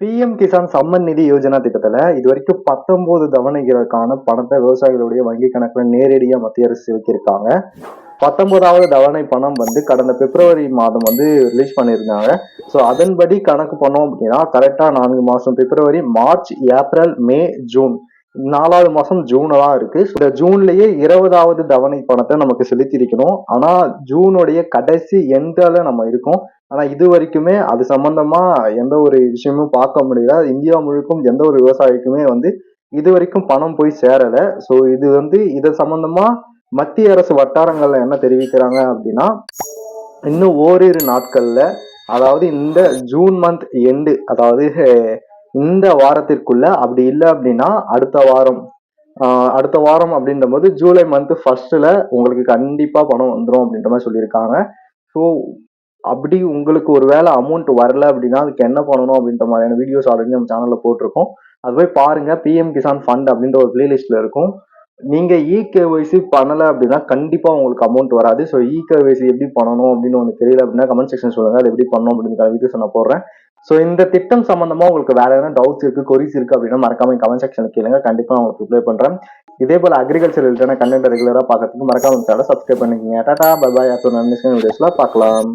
PM Kisan summon நிதி யோஜனா திட்டத்துல இது வரைக்கும் பத்தொன்பது தவணைகளுக்கான பணத்தை விவசாயிகளுடைய வங்கி கணக்குல நேரடியா மத்திய அரசு வைக்கிருக்காங்க பத்தொன்பதாவது தவணை பணம் வந்து கடந்த பிப்ரவரி மாதம் வந்து ரிலீஸ் பண்ணியிருந்தாங்க. ஸோ அதன்படி கணக்கு பண்ணோம் அப்படின்னா கரெக்டா நான்கு மாசம் பிப்ரவரி மார்ச் ஏப்ரல் மே ஜூன் நாலாவது மாசம் ஜூன் தான் இருக்கு. இந்த ஜூன்லயே இருபதாவது தவணை பணத்தை நமக்கு செலுத்தியிருக்கணும். ஆனால் ஆனா ஜூனுடைய கடைசி எண்டால நம்ம இருக்கோம். ஆனா இது வரைக்குமே அது சம்பந்தமா எந்த ஒரு விஷயமும் பார்க்க முடியல. இந்தியா முழுக்கும் எந்த ஒரு விவசாயிக்குமே வந்து இது வரைக்கும் பணம் போய் சேரல. ஸோ இது வந்து இது சம்பந்தமா மத்திய அரசு வட்டாரங்கள்ல என்ன தெரிவிக்கிறாங்க அப்படின்னா இன்னும் ஓரிரு நாட்கள்ல அதாவது இந்த ஜூன் மந்த் எண்டு அதாவது இந்த வாரத்திற்குள்ள அப்படி இல்லை அப்படின்னா அடுத்த வாரம். அடுத்த வாரம் அப்படின்ற போது ஜூலை மந்த் ஃபர்ஸ்ட்ல உங்களுக்கு கண்டிப்பா பணம் வந்துடும் அப்படின்ற மாதிரி சொல்லியிருக்காங்க. ஸோ அப்படி உங்களுக்கு ஒரு வேளை அமௌண்ட் வரல அப்படின்னா அதுக்கு என்ன பண்ணணும் அப்படின்ற மாதிரியான வீடியோஸ் ஆல்ரெடி நம்ம சேனல்ல போட்டிருக்கோம். அது போய் பாருங்க பிஎம் கிசான் ஃபண்ட் அப்படின்ற ஒரு பிளேலிஸ்ட்ல இருக்கும். நீங்க இகேஒய்சி பண்ணல அப்படின்னா கண்டிப்பா உங்களுக்கு அமௌண்ட் வராது. ஸோ இகேஒய்சி எப்படி பண்ணணும் அப்படின்னு உங்களுக்கு தெரியல அப்படின்னா கமெண்ட் செக்ஷன் சொல்லுங்க. அது எப்படி பண்ணணும் அப்படின்னு வீடியோஸ் நான் போடுறேன். ஸோ இந்த திட்டம் சம்பந்தமா உங்களுக்கு வேற எதனா டவுட்ஸ் இருக்கு கொரிஸ் இருக்கு அப்படின்னா மறக்காம கமெண்ட் செக்ஷன்ல கேளுங்க. கண்டிப்பா நான் உங்களுக்கு ரிப்ளை பண்றேன். இதே போல அக்ரிகல்ச்சர் ரிலேட்டடான கண்டென்ட் ரெகுலரா பார்க்கறதுக்கு மறக்காம சேனல் சப்ஸ்கிரைப் பண்ணிக்கங்க. டாடா பை பாய் அடுத்த வீடியோஸ்ல பார்க்கலாம்.